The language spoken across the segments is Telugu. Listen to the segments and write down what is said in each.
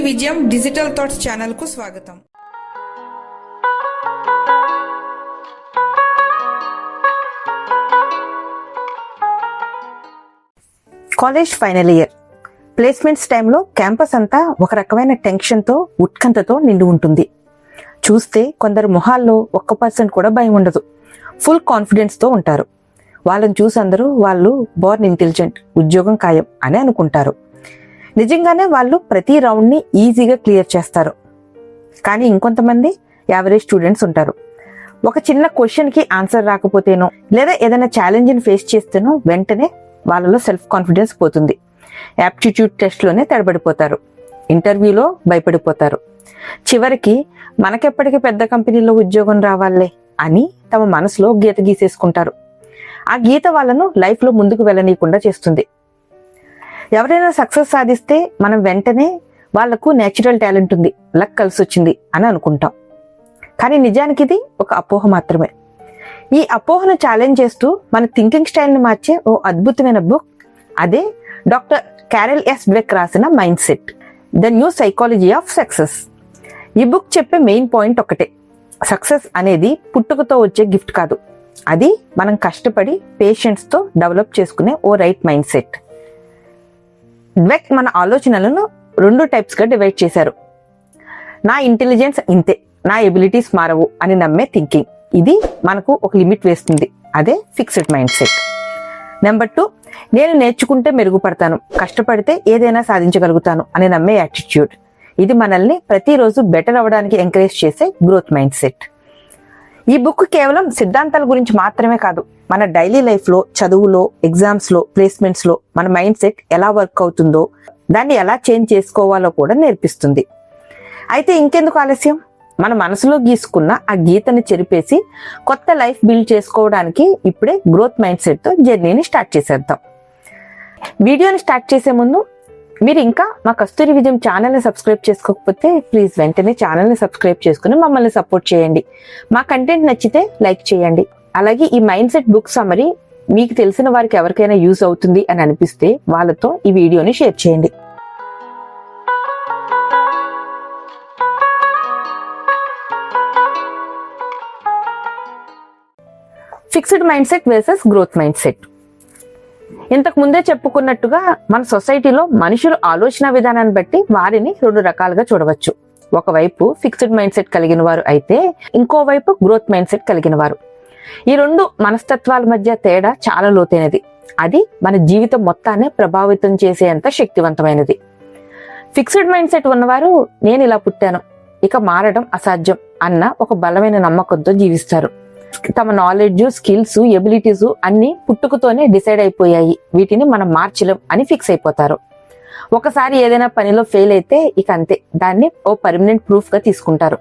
శ్రీ విజయం డిజిటల్ థాట్స్ ఛానల్కు స్వాగతం. College final year. ప్లేస్మెంట్స్ టైంలో క్యాంపస్ అంతా ఒక రకమైన టెన్షన్తో ఉత్కంఠతో నిండి ఉంటుంది. చూస్తే కొందరు మొహాల్లో ఒక్క పర్సెంట్ కూడా భయం ఉండదు. ఫుల్ కాన్ఫిడెన్స్తో ఉంటారు. వాళ్ళని చూసి అందరూ వాళ్ళు బోర్న్ ఇంటెలిజెంట్ ఉద్యోగం ఖాయం అని అనుకుంటారు. నిజంగానే వాళ్ళు ప్రతి రౌండ్ని ఈజీగా క్లియర్ చేస్తారు. కానీ ఇంకొంతమంది యావరేజ్ స్టూడెంట్స్ ఉంటారు. ఒక చిన్న క్వశ్చన్కి ఆన్సర్ రాకపోతేనో లేదా ఏదైనా ఛాలెంజ్ని ఫేస్ చేస్తేనో వెంటనే వాళ్ళలో సెల్ఫ్ కాన్ఫిడెన్స్ పోతుంది. యాప్టిట్యూడ్ టెస్ట్లోనే తడబడిపోతారు. ఇంటర్వ్యూలో భయపడిపోతారు. చివరికి మనకెప్పటికీ పెద్ద కంపెనీలో ఉద్యోగం రావాలే అని తమ మనసులో గీత గీసేసుకుంటారు. ఆ గీత వాళ్ళను లైఫ్లో ముందుకు వెళ్ళనీయకుండా చేస్తుంది. ఎవరైనా సక్సెస్ సాధిస్తే మనం వెంటనే వాళ్ళకు నేచురల్ టాలెంట్ ఉంది లక్ కలిసి వచ్చింది అని అనుకుంటాం. కానీ నిజానికి ఇది ఒక అపోహ మాత్రమే. ఈ అపోహను ఛాలెంజ్ చేస్తూ మన థింకింగ్ స్టైల్ని మార్చే ఓ అద్భుతమైన బుక్ అదే డాక్టర్ క్యారెల్ ఎస్ బ్లెక్ రాసిన mindset the new psychology of success. ఈ బుక్ చెప్పే మెయిన్ పాయింట్ ఒకటే సక్సెస్ అనేది పుట్టుకతో వచ్చే గిఫ్ట్ కాదు. అది మనం కష్టపడి పేషెంట్స్తో డెవలప్ చేసుకునే ఓ రైట్ మైండ్ సెట్ డ్వెక్ మన ఆలోచనలను రెండు టైప్స్గా డివైడ్ చేశారు. నా ఇంటెలిజెన్స్ ఇంతే నా ఎబిలిటీస్ మారవు అని నమ్మే థింకింగ్ ఇది మనకు ఒక లిమిట్ వేస్తుంది. అదే fixed mind set number two నేను నేర్చుకుంటే మెరుగుపడతాను కష్టపడితే ఏదైనా సాధించగలుగుతాను అని నమ్మే యాటిట్యూడ్ ఇది మనల్ని ప్రతిరోజు బెటర్ అవ్వడానికి ఎంకరేజ్ చేసే గ్రోత్ మైండ్ సెట్ ఈ బుక్ కేవలం సిద్ధాంతాల గురించి మాత్రమే కాదు మన డైలీ లైఫ్లో చదువులో ఎగ్జామ్స్లో ప్లేస్మెంట్స్లో మన మైండ్ సెట్ ఎలా వర్క్ అవుతుందో దాన్ని ఎలా చేంజ్ చేసుకోవాలో కూడా నేర్పిస్తుంది. అయితే ఇంకెందుకు ఆలస్యం? మన మనసులో గీసుకున్న ఆ గీతని చెరిపేసి కొత్త లైఫ్ బిల్డ్ చేసుకోవడానికి ఇప్పుడే గ్రోత్ మైండ్ సెట్తో జర్నీని స్టార్ట్ చేసేద్దాం. వీడియోని స్టార్ట్ చేసే ముందు మీరు ఇంకా మా కస్తూరి విజయం ఛానల్ని సబ్స్క్రైబ్ చేసుకోకపోతే ప్లీజ్ వెంటనే ఛానల్ని సబ్స్క్రైబ్ చేసుకుని మమ్మల్ని సపోర్ట్ చేయండి. మా కంటెంట్ నచ్చితే లైక్ చేయండి. అలాగే ఈ మైండ్ సెట్ బుక్ సమరీ మీకు తెలిసిన వారికి ఎవరికైనా యూస్ అవుతుంది అని అనిపిస్తే వాళ్ళతో ఈ వీడియోని షేర్ చేయండి. Fixed mindset versus growth mindset ఇంతకు ముందే చెప్పుకున్నట్టుగా మన సొసైటీలో మనుషులు ఆలోచన విధానాన్ని బట్టి వారిని రెండు రకాలుగా చూడవచ్చు. ఒకవైపు ఫిక్స్డ్ మైండ్ సెట్ కలిగిన వారు అయితే ఇంకోవైపు గ్రోత్ మైండ్ సెట్ కలిగిన వారు. ఈ రెండు మనస్తత్వాల మధ్య తేడా చాలా లోతైనది. అది మన జీవితం మొత్తాన్ని ప్రభావితం చేసేంత శక్తివంతమైనది. ఫిక్స్డ్ మైండ్ సెట్ ఉన్నవారు నేను ఇలా పుట్టాను. ఇక మారడం అసాధ్యం అన్న ఒక బలమైన నమ్మకంతో జీవిస్తారు. తమ నాలెడ్జ్ స్కిల్స్ ఎబిలిటీస్ అన్ని పుట్టుకతోనే డిసైడ్ అయిపోయాయి. వీటిని మనం మార్చలేం అని ఫిక్స్ అయిపోతారు. ఒకసారి ఏదైనా పనిలో ఫెయిల్ అయితే ఇక అంతే. దాన్ని ఓ పర్మనెంట్ ప్రూఫ్గా తీసుకుంటారు.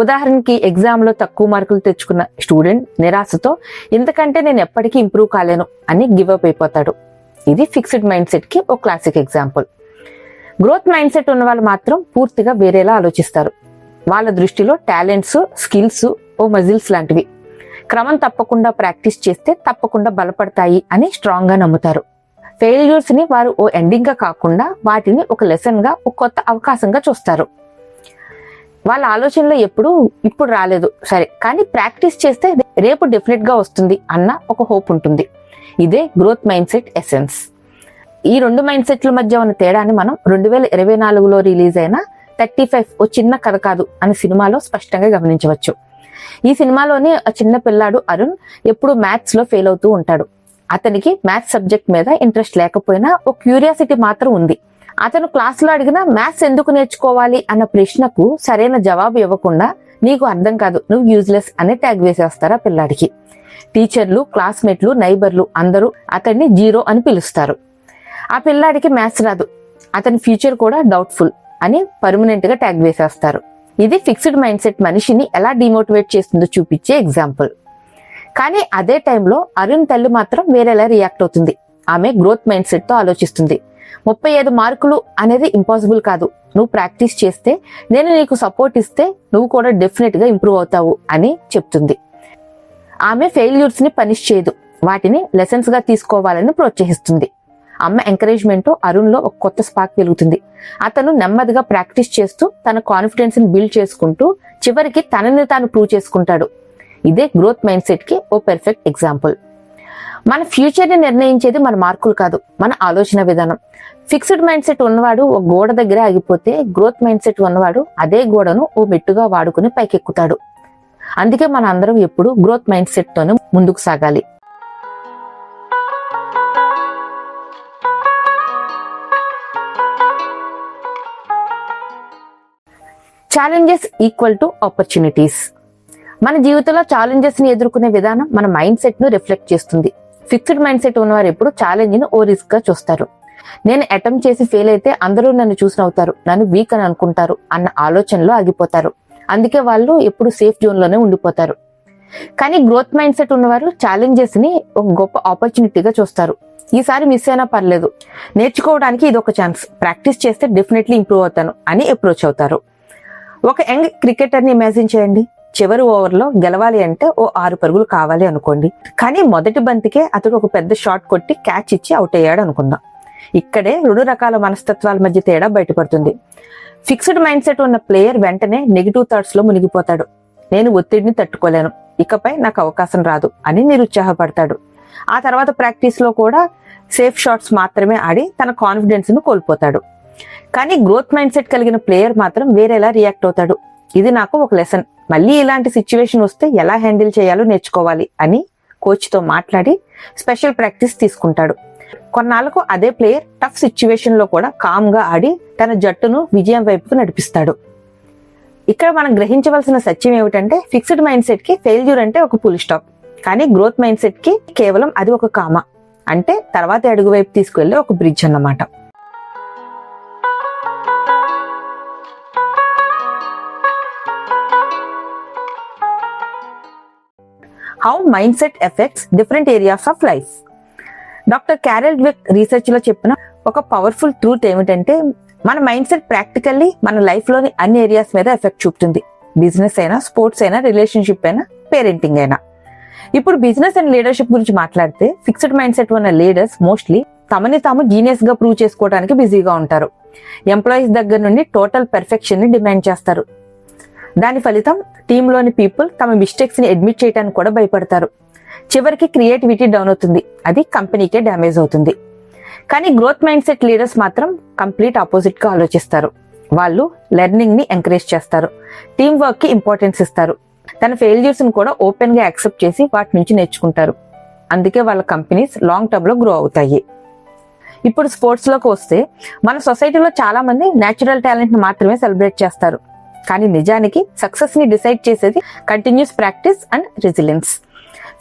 ఉదాహరణకి ఎగ్జామ్లో తక్కువ మార్కులు తెచ్చుకున్న స్టూడెంట్ నిరాశతో ఇంతకంటే నేను ఎప్పటికీ ఇంప్రూవ్ కాలేను అని గివ్ అప్ అయిపోతాడు. ఇది ఫిక్స్డ్ మైండ్ సెట్కి ఓ classic example growth mindset ఉన్న వాళ్ళు మాత్రం పూర్తిగా వేరేలా ఆలోచిస్తారు. వాళ్ళ దృష్టిలో టాలెంట్స్ స్కిల్స్ ఓ మజిల్స్ లాంటివి. క్రమం తప్పకుండా ప్రాక్టీస్ చేస్తే తప్పకుండా బలపడతాయి అని స్ట్రాంగ్గా నమ్ముతారు. ఫెయిల్యూర్స్ని వారు ఓ ఎండింగ్గా కాకుండా వాటిని ఒక లెసన్గా ఒక కొత్త అవకాశంగా చూస్తారు. వాళ్ళ ఆలోచనలో ఎప్పుడు ఇప్పుడు రాలేదు. సరే కానీ ప్రాక్టీస్ చేస్తే రేపు డెఫినెట్గా వస్తుంది అన్న ఒక హోప్ ఉంటుంది. ఇదే గ్రోత్ మైండ్ సెట్ ఎసెన్స్. ఈ రెండు మైండ్ సెట్ల మధ్య ఉన్న తేడాని మనం రెండు వేల ఇరవై నాలుగులో రిలీజ్ అయిన థర్టీ ఫైవ్ ఓ చిన్న కథ కాదు అనే సినిమాలో స్పష్టంగా గమనించవచ్చు. ఈ సినిమాలోని ఆ చిన్న పిల్లాడు అరుణ్ ఎప్పుడు మ్యాథ్స్లో ఫెయిల్ అవుతూ ఉంటాడు. అతనికి మ్యాథ్స్ సబ్జెక్ట్ మీద ఇంట్రెస్ట్ లేకపోయినా ఓ క్యూరియాసిటీ మాత్రం ఉంది. అతను క్లాసులో అడిగిన మ్యాథ్స్ ఎందుకు నేర్చుకోవాలి అన్న ప్రశ్నకు సరైన జవాబు ఇవ్వకుండా నీకు అర్థం కాదు నువ్వు యూజ్లెస్ అనే ట్యాగ్ వేసేస్తారు ఆ పిల్లాడికి. టీచర్లు క్లాస్మేట్లు నైబర్లు అందరూ అతన్ని జీరో అని పిలుస్తారు. ఆ పిల్లాడికి మ్యాథ్స్ రాదు. అతని ఫ్యూచర్ కూడా డౌట్ఫుల్ అని పర్మనెంట్గా ట్యాగ్ వేసేస్తారు. ఇది ఫిక్స్డ్ మైండ్ సెట్ మనిషిని ఎలా డిమోటివేట్ చేస్తుందో చూపించే ఎగ్జాంపుల్. కానీ అదే టైంలో అరుణ్ తల్లి మాత్రం వేరేలా రియాక్ట్ అవుతుంది. ఆమె గ్రోత్ మైండ్ సెట్తో ఆలోచిస్తుంది. ముప్పై ఐదు మార్కులు అనేది ఇంపాసిబుల్ కాదు. నువ్వు ప్రాక్టీస్ చేస్తే నేను నీకు సపోర్ట్ ఇస్తే నువ్వు కూడా డెఫినెట్గా ఇంప్రూవ్ అవుతావు అని చెప్తుంది. ఆమె ఫెయిల్యూర్స్ని పనిష్ చేయదు. వాటిని లెసన్స్గా తీసుకోవాలని ప్రోత్సహిస్తుంది. అమ్మ ఎంకరేజ్మెంట్ అరుణ్లో ఒక కొత్త స్పార్క్ వెలుగుతుంది. అతను నెమ్మదిగా ప్రాక్టీస్ చేస్తూ తన కాన్ఫిడెన్స్ని బిల్డ్ చేసుకుంటూ చివరికి తనని తాను ప్రూవ్ చేసుకుంటాడు. ఇదే గ్రోత్ మైండ్ సెట్కి ఓ పెర్ఫెక్ట్ ఎగ్జాంపుల్ మన ఫ్యూచర్ని నిర్ణయించేది మన మార్కులు కాదు మన ఆలోచన విధానం. ఫిక్స్డ్ మైండ్ సెట్ ఉన్నవాడు ఒక గోడ దగ్గర ఆగిపోతే గ్రోత్ మైండ్ సెట్ ఉన్నవాడు అదే గోడను ఓ మెట్టుగా వాడుకుని పైకెక్కుతాడు. అందుకే మన అందరం ఎప్పుడు గ్రోత్ మైండ్ సెట్తోనే ముందుకు సాగాలి. ఛాలెంజెస్ ఈక్వల్ టు ఆపర్చునిటీస్ మన జీవితంలో ఛాలెంజెస్ని ఎదుర్కొనే విధానం మన మైండ్ సెట్ను రిఫ్లెక్ట్ చేస్తుంది. ఫిక్స్డ్ మైండ్ సెట్ ఉన్నవారు ఎప్పుడు ఛాలెంజ్ను ఓ రిస్క్గా చూస్తారు. నేను అటెంప్ట్ చేసి ఫెయిల్ అయితే అందరూ నన్ను చూసిన అవుతారు నన్ను వీక్ అని అనుకుంటారు అన్న ఆలోచనలో ఆగిపోతారు. అందుకే వాళ్ళు ఎప్పుడు సేఫ్ జోన్లోనే ఉండిపోతారు. కానీ గ్రోత్ మైండ్ సెట్ ఉన్నవారు ఛాలెంజెస్ని ఒక గొప్ప ఆపర్చునిటీగా చూస్తారు. ఈసారి మిస్ అయినా పర్లేదు. నేర్చుకోవడానికి ఇది ఒక ఛాన్స్ ప్రాక్టీస్ చేస్తే డెఫినెట్లీ ఇంప్రూవ్ అవుతాను అని అప్రోచ్ అవుతారు. ఒక యంగ్ క్రికెటర్ని ఇమాజిన్ చేయండి. చివరి ఓవర్లో గెలవాలి అంటే ఓ ఆరు పరుగులు కావాలి అనుకోండి. కానీ మొదటి బంతికే అతడు ఒక పెద్ద షాట్ కొట్టి క్యాచ్ ఇచ్చి అవుట్ అయ్యాడు అనుకుందాం. ఇక్కడే రెండు రకాల మనస్తత్వాల మధ్య తేడా బయటపడుతుంది. ఫిక్స్డ్ మైండ్ సెట్ ఉన్న ప్లేయర్ వెంటనే నెగిటివ్ థాట్స్లో మునిగిపోతాడు. నేను ఒత్తిడిని తట్టుకోలేను. ఇకపై నాకు అవకాశం రాదు అని నిరుత్సాహపడతాడు. ఆ తర్వాత ప్రాక్టీస్లో కూడా సేఫ్ షాట్స్ మాత్రమే ఆడి తన కాన్ఫిడెన్స్ను కోల్పోతాడు. కానీ గ్రోత్ మైండ్ సెట్ కలిగిన ప్లేయర్ మాత్రం వేరేలా రియాక్ట్ అవుతాడు. ఇది నాకు ఒక లెసన్ మళ్ళీ ఇలాంటి సిచ్యువేషన్ వస్తే ఎలా హ్యాండిల్ చేయాలో నేర్చుకోవాలి అని కోచ్తో మాట్లాడి స్పెషల్ ప్రాక్టీస్ తీసుకుంటాడు. కొన్నాళ్ళకు అదే ప్లేయర్ టఫ్ సిచ్యువేషన్లో కూడా కామ్గా ఆడి తన జట్టును విజయం వైపుకు నడిపిస్తాడు. ఇక్కడ మనం గ్రహించవలసిన సత్యం ఏమిటంటే ఫిక్స్డ్ మైండ్ సెట్కి ఫెయిల్యూర్ అంటే ఒక పుల్ స్టాప్ కానీ గ్రోత్ మైండ్ సెట్కి కేవలం అది ఒక కామ. అంటే తర్వాత అడుగు వైపు తీసుకువెళ్ళే ఒక బ్రిడ్జ్ అన్నమాట. How mindset effects different areas of life doctor Carol Dweck రీసెర్చ్లో చెప్పిన ఒక పవర్ఫుల్ ట్రూత్ ఏమిటంటే మన మైండ్ సెట్ ప్రాక్టికల్లీ మన లైఫ్లోని అన్ని ఏరియాస్ మీద ఎఫెక్ట్ చూపుతుంది. బిజినెస్ అయినా స్పోర్ట్స్ అయినా రిలేషన్షిప్ అయినా పేరెంటింగ్ అయినా. ఇప్పుడు బిజినెస్ అండ్ లీడర్షిప్ గురించి మాట్లాడితే ఫిక్స్డ్ మైండ్ సెట్ ఉన్న లీడర్స్ మోస్ట్లీ తమని తాము జీనియస్గా ప్రూవ్ చేసుకోవడానికి బిజీగా ఉంటారు. ఎంప్లాయీస్ దగ్గర నుండి టోటల్ పెర్ఫెక్షన్ని డిమాండ్ చేస్తారు. దాని ఫలితం టీంలోని పీపుల్ తమ మిస్టేక్స్ని అడ్మిట్ చేయడానికి కూడా భయపడతారు. చివరికి క్రియేటివిటీ డౌన్ అవుతుంది. అది కంపెనీకే డ్యామేజ్ అవుతుంది. కానీ గ్రోత్ మైండ్ సెట్ లీడర్స్ మాత్రం కంప్లీట్ ఆపోజిట్గా ఆలోచిస్తారు. వాళ్ళు లెర్నింగ్ని ఎంకరేజ్ చేస్తారు. టీం వర్క్కి ఇంపార్టెన్స్ ఇస్తారు. తన ఫెయిల్యూర్స్ని కూడా ఓపెన్గా యాక్సెప్ట్ చేసి వాటి నుంచి నేర్చుకుంటారు. అందుకే వాళ్ళ కంపెనీస్ లాంగ్ టర్మ్లో గ్రో అవుతాయి. ఇప్పుడు స్పోర్ట్స్లోకి వస్తే మన సొసైటీలో చాలా మంది నేచురల్ టాలెంట్ని మాత్రమే సెలబ్రేట్ చేస్తారు. కానీ నిజానికి సక్సెస్ని డిసైడ్ చేసేది continuous practice and resilience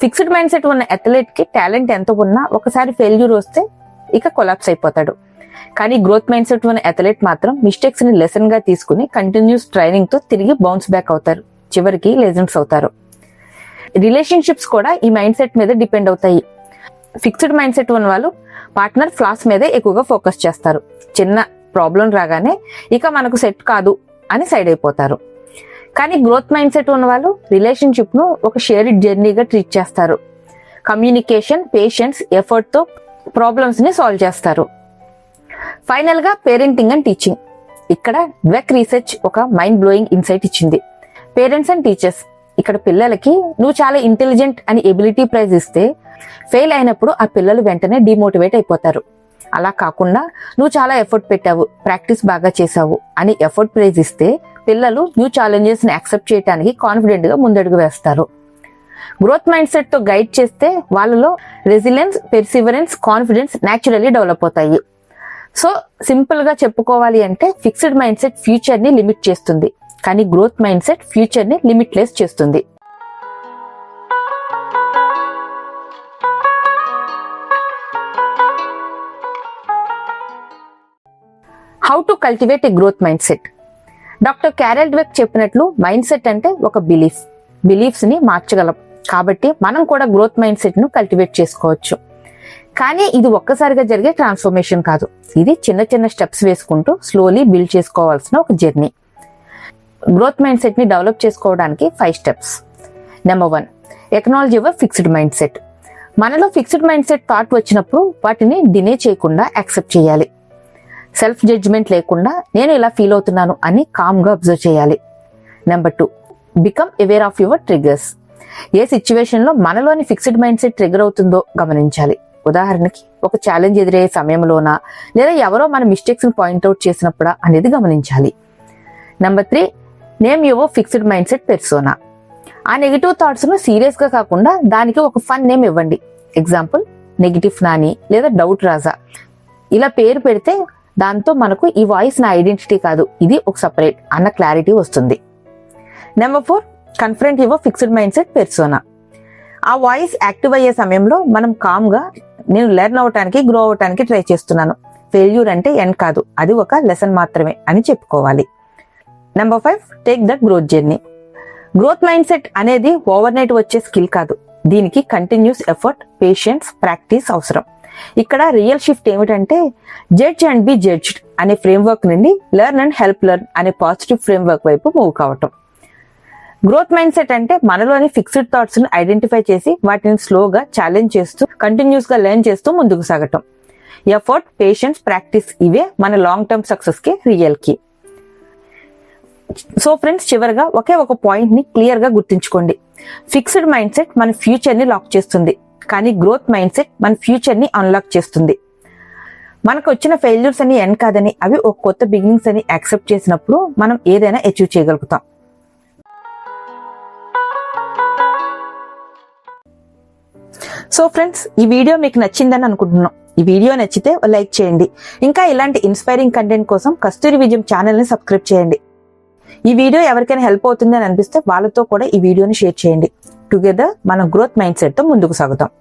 fixed mindset ఉన్న అథ్లెట్కి టాలెంట్ ఎంత ఉన్నా ఒకసారి ఫెయిల్యూర్ వస్తే ఇక కొలాప్స్ అయిపోతాడు. కానీ గ్రోత్ మైండ్ సెట్ ఉన్న అథ్లెట్ మాత్రం మిస్టేక్స్ని లెసన్గా తీసుకుని కంటిన్యూస్ ట్రైనింగ్తో తిరిగి బౌన్స్ బ్యాక్ అవుతారు. చివరికి లెజెండ్స్ అవుతారు. రిలేషన్షిప్స్ కూడా ఈ మైండ్ సెట్ మీద డిపెండ్ అవుతాయి. ఫిక్స్డ్ మైండ్ సెట్ ఉన్న వాళ్ళు పార్ట్నర్ ఫ్లాస్ మీదే ఎక్కువగా ఫోకస్ చేస్తారు. చిన్న ప్రాబ్లం రాగానే ఇక మనకు సెట్ కాదు. అని సైడ్ అయిపోతారు. కానీ గ్రోత్ మైండ్ సెట్ ఉన్న వాళ్ళు రిలేషన్షిప్ను ఒక షేర్డ్ జర్నీగా ట్రీట్ చేస్తారు. కమ్యూనికేషన్ పేషెన్స్ ఎఫర్ట్తో ప్రాబ్లమ్స్ని సాల్వ్ చేస్తారు. ఫైనల్గా పేరెంటింగ్ అండ్ టీచింగ్ ఇక్కడ వెక్ రీసెర్చ్ ఒక మైండ్ బ్లోయింగ్ ఇన్సైట్ ఇచ్చింది. పేరెంట్స్ అండ్ టీచర్స్ ఇక్కడ పిల్లలకి నువ్వు చాలా ఇంటెలిజెంట్ అని ఎబిలిటీ ప్రైజ్ ఇస్తే ఫెయిల్ అయినప్పుడు ఆ పిల్లలు వెంటనే డిమోటివేట్ అయిపోతారు. అలా కాకుండా నువ్వు చాలా ఎఫర్ట్ పెట్టావు ప్రాక్టీస్ బాగా చేసావు అని ఎఫర్ట్ ప్రైజ్ ఇస్తే పిల్లలు న్యూ ఛాలెంజెస్ని యాక్సెప్ట్ చేయడానికి కాన్ఫిడెంట్గా ముందడుగు వేస్తారు. గ్రోత్ మైండ్ సెట్తో గైడ్ చేస్తే వాళ్ళలో resilience perseverance confidence naturally develop అవుతాయి. సో సింపుల్గా చెప్పుకోవాలి అంటే ఫిక్స్డ్ మైండ్ సెట్ ఫ్యూచర్ని లిమిట్ చేస్తుంది. కానీ గ్రోత్ మైండ్ సెట్ ఫ్యూచర్ని లిమిట్లెస్ చేస్తుంది. How to cultivate a growth mindset doctor Carol Dweck చెప్పినట్లు మైండ్ సెట్ అంటే ఒక బిలీఫ్ బిలీఫ్స్ని మార్చగలం. కాబట్టి మనం కూడా గ్రోత్ మైండ్ సెట్ను కల్టివేట్ చేసుకోవచ్చు. కానీ ఇది ఒక్కసారిగా జరిగే ట్రాన్స్ఫర్మేషన్ కాదు. ఇది చిన్న చిన్న స్టెప్స్ వేసుకుంటూ స్లోలీ బిల్డ్ చేసుకోవాల్సిన ఒక జర్నీ గ్రోత్ మైండ్ సెట్ని డెవలప్ చేసుకోవడానికి five steps number one acknowledge your fixed mindset మనలో ఫిక్స్డ్ మైండ్ సెట్ థాట్ వచ్చినప్పుడు వాటిని డినే చేయకుండా యాక్సెప్ట్ చేయాలి. సెల్ఫ్ జడ్జ్మెంట్ లేకుండా నేను ఇలా ఫీల్ అవుతున్నాను అని కామ్గా అబ్జర్వ్ చేయాలి. Number two become aware of your triggers ఏ సిచ్యువేషన్లో మనలోని ఫిక్స్డ్ మైండ్ సెట్ ట్రిగర్ అవుతుందో గమనించాలి. ఉదాహరణకి ఒక ఛాలెంజ్ ఎదురయ్యే సమయంలోనా లేదా ఎవరో మన మిస్టేక్స్ పాయింట్అవుట్ చేసినప్పుడా అనేది గమనించాలి. Number three name your fixed mindset persona ఆ నెగిటివ్ థాట్స్ను సీరియస్గా కాకుండా దానికి ఒక ఫన్ నేమ్ ఇవ్వండి. ఎగ్జాంపుల్ నెగిటివ్ నాని లేదా డౌట్ రాజా. ఇలా పేరు పెడితే దాంతో మనకు ఈ వాయిస్ నా ఐడెంటిటీ కాదు. ఇది ఒక సపరేట్ అన్న క్లారిటీ వస్తుంది. Number four confront your fixed mindset persona ఆ వాయిస్ యాక్టివ్ అయ్యే సమయంలో మనం కామ్గా నేను లెర్న్ అవటానికి గ్రో అవటానికి ట్రై చేస్తున్నాను. ఫెయిల్యూర్ అంటే ఎండ్ కాదు. అది ఒక లెసన్ మాత్రమే అని చెప్పుకోవాలి. Number five take the growth journey growth mindset అనేది ఓవర్ నైట్ వచ్చే స్కిల్ కాదు. దీనికి కంటిన్యూస్ ఎఫర్ట్ పేషెన్స్ ప్రాక్టీస్ అవసరం. ఇక్కడ రియల్ షిఫ్ట్ ఏమిటంటే జడ్జ్ అండ్ బి జడ్జ్డ్ అనే ఫ్రేమ్వర్క్ నుండి లెర్న్ అండ్ హెల్ప్ లెర్న్ అనే పాజిటివ్ ఫ్రేమ్వర్క్ వైపు మూవ్ కావటం. గ్రోత్ మైండ్ సెట్ అంటే మనలోని ఫిక్స్డ్ థాట్స్ని ఐడెంటిఫై చేసి వాటిని స్లోగా ఛాలెంజ్ చేస్తూ కంటిన్యూస్గా లెర్న్ చేస్తూ ముందుకు సాగటం. ఎఫర్ట్ పేషెన్స్ ప్రాక్టీస్ ఇవే మన లాంగ్ టర్మ్ సక్సెస్కి రియల్కి సో ఫ్రెండ్స్ చివరిగా ఒకే ఒక పాయింట్ని క్లియర్గా గుర్తుంచుకోండి. ఫిక్స్డ్ మైండ్ సెట్ మన ఫ్యూచర్ని లాక్ చేస్తుంది. కానీ గ్రోత్ మైండ్ సెట్ మన ఫ్యూచర్ని అన్లాక్ చేస్తుంది. మనకు వచ్చిన ఫెయిల్యూర్స్ అని ఎండ్ కాదని అవి ఒక కొత్త బిగినింగ్స్ అని యాక్సెప్ట్ చేసినప్పుడు మనం ఏదైనా అచీవ్ చేయగలుగుతాం. సో ఫ్రెండ్స్ ఈ వీడియో మీకు నచ్చిందని అనుకుంటున్నాం. ఈ వీడియో నచ్చితే లైక్ చేయండి. ఇంకా ఇలాంటి ఇన్స్పైరింగ్ కంటెంట్ కోసం కస్తూరి విజయం ఛానల్ని సబ్స్క్రైబ్ చేయండి. ఈ వీడియో ఎవరికైనా హెల్ప్ అవుతుంది అని అనిపిస్తే వాళ్ళతో కూడా ఈ వీడియోని షేర్ చేయండి. టుగెదర్ మనం గ్రోత్ మైండ్ సెట్తో ముందుకు సాగుతాం.